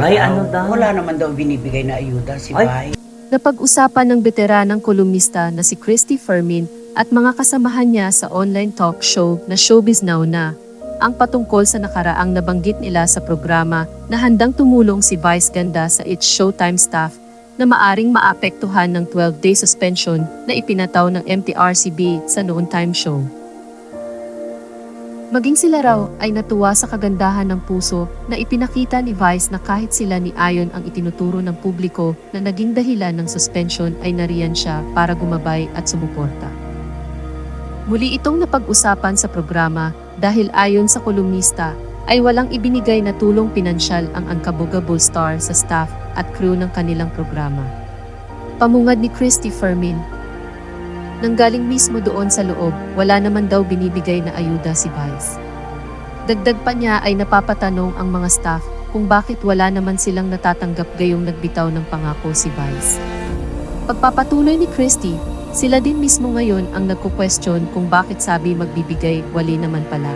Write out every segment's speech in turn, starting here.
Ay, ano daw? Wala naman daw binibigay na ayuda si Ay. Bay. Napag-usapan ng veteranang kolumnista na si Christy Fermin at mga kasamahan niya sa online talk show na Showbiz Now na ang patungkol sa nakaraang nabanggit nila sa programa na handang tumulong si Vice Ganda sa It's Showtime staff na maaring maapektuhan ng 12-day suspension na ipinataw ng MTRCB sa noon time show. Maging sila raw ay natuwa sa kagandahan ng puso na ipinakita ni Vice na kahit sila ni Ayon ang itinuturo ng publiko na naging dahilan ng suspension ay nariyan siya para gumabay at sumuporta. Muli itong napag-usapan sa programa dahil ayon sa kolumnista ay walang ibinigay na tulong pinansyal ang Ankabogable Star sa staff at crew ng kanilang programa. Pamungad ni Christy Fermin, Nanggaling mismo doon sa loob, wala naman daw binibigay na ayuda si Vice. Dagdag pa niya ay napapatanong ang mga staff kung bakit wala naman silang natatanggap gayong nagbitaw ng pangako si Vice. Pagpapatuloy ni Christy, sila din mismo ngayon ang nagko-question kung bakit sabi magbibigay, wali naman pala.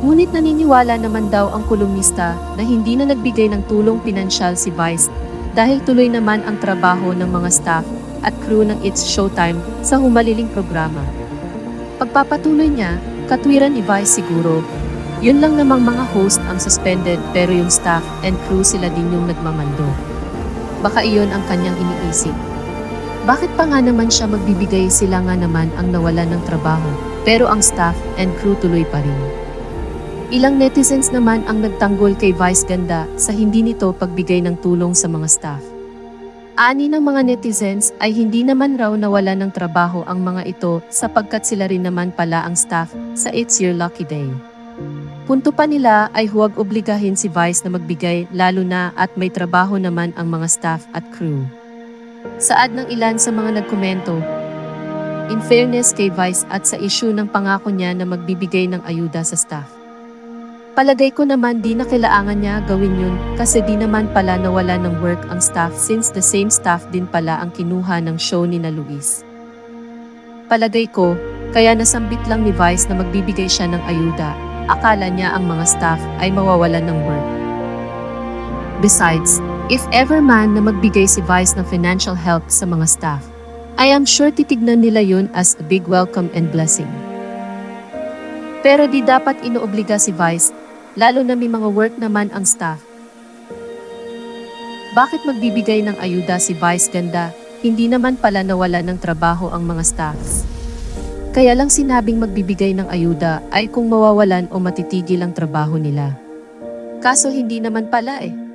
Ngunit naniniwala naman daw ang kolumnista na hindi na nagbigay ng tulong pinansyal si Vice dahil tuloy naman ang trabaho ng mga staff at crew ng It's Showtime sa humaliling programa. Pagpapatuloy niya, katwiran ni Vice siguro, yun lang namang mga host ang suspended pero yung staff and crew sila din yung nagmamando. Baka iyon ang kanyang iniisip. Bakit pa nga naman siya magbibigay sila nga naman ang nawalan ng trabaho, pero ang staff and crew tuloy pa rin. Ilang netizens naman ang nagtanggol kay Vice Ganda sa hindi nito pagbigay ng tulong sa mga staff. Ani ng mga netizens ay hindi naman raw nawala ng trabaho ang mga ito sapagkat sila rin naman pala ang staff sa It's Your Lucky Day. Punto pa nila ay huwag obligahin si Vice na magbigay lalo na at may trabaho naman ang mga staff at crew. Saad ng ilan sa mga nagkomento, In fairness kay Vice at sa issue ng pangako niya na magbibigay ng ayuda sa staff. Palagay ko naman di na kailangan niya gawin yun kasi di naman pala nawala ng work ang staff since the same staff din pala ang kinuha ng show ni na Luis. Palagay ko, kaya nasambit lang ni Vice na magbibigay siya ng ayuda. Akala niya ang mga staff ay mawawalan ng work. Besides, if ever man na magbigay si Vice ng financial help sa mga staff, I am sure titignan nila yun as a big welcome and blessing. Pero di dapat inoobliga si Vice lalo na may mga work naman ang staff. Bakit magbibigay ng ayuda si Vice Ganda? Hindi naman pala nawala ng trabaho ang mga staffs. Kaya lang sinabing magbibigay ng ayuda ay kung mawawalan o matitigil ang trabaho nila. Kaso hindi naman pala eh.